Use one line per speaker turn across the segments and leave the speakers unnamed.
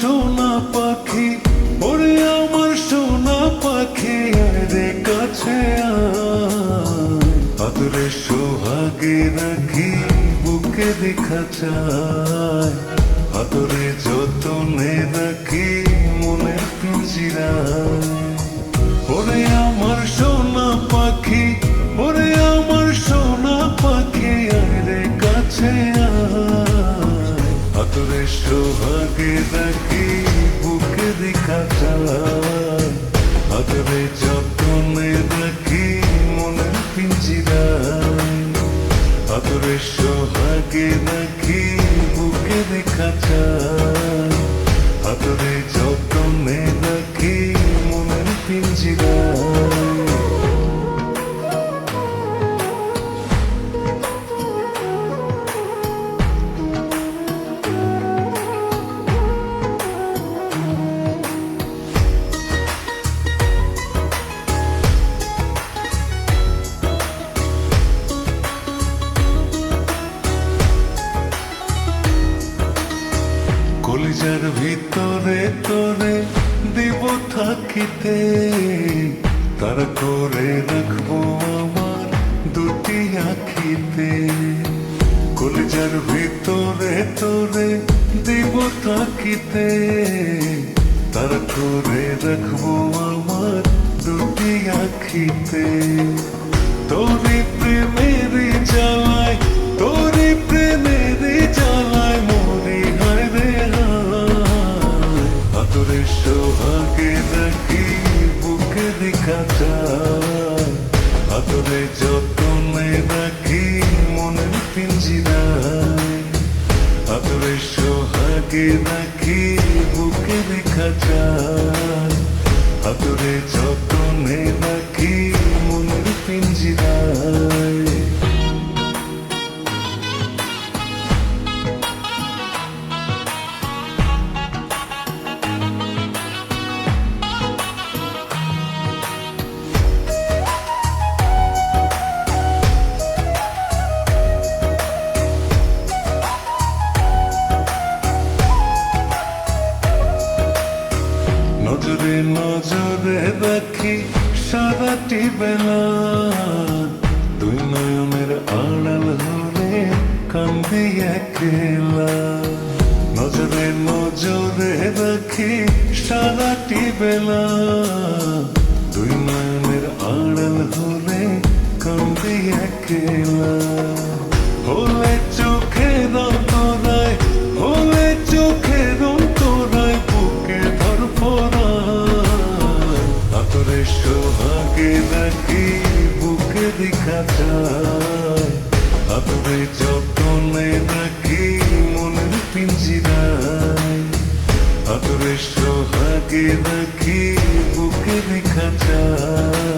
সোনা পাখি, ওরে আমার সোনা পাখি রে কাছে আদরে সোহাগে রাখি, বুকে দেখা চায়। আদরে যতনে রাখি, মনে পিঞ্জিরা ওরে আমার সোনা পাখি, ওরে আমার সোনা পাখি, আরে কাছে আয়। আদরে সোহাগে রাখি বুকে দেখা চায় আদরে যত্নে রাখি মনে পিঞ্জিরায় আদরে সোহাগে রাখি বুকে দেখা চায় আদরে যতনে ভিতরে তোরে দিব থাকিতে। তার করে রাখব আমার দুটি আখিতে। কলিজার ভিতরে তোরে দিব থাকিতে। তার করে রাখব আমার দুটি আখিতে। তোরে প্রেমের জ্বালায় যায় আদরে যতনে রাখি মনের পিঞ্জিরায় আদরে সোহাগে রাখি বুকে দেখা যায় আদরে যতনে রাখি নজরে নজরে রাখি সারাটি বেলা। দুই নয়নের আড়াল হলে কান্দি একলা। নজরে নজরে রাখি সারাটি বেলা। দুই নয়নের আড়াল হলে কান্দি একলা। সোহাগে নাকি বুকে দেখা যায় আপনি যতনে নাকি মনের পিঞ্জিরায় আপনি সোহাগে নাকি বুকে দেখা যায়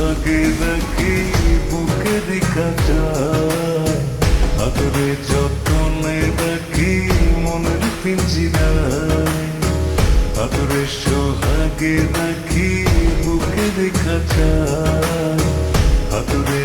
সোহাগে রাখি বুকে দেখা যায় আতরে যতনে রাখি মনের পিঞ্জিরায় আদরে সোহাগে বুকে দেখা যায় আতরে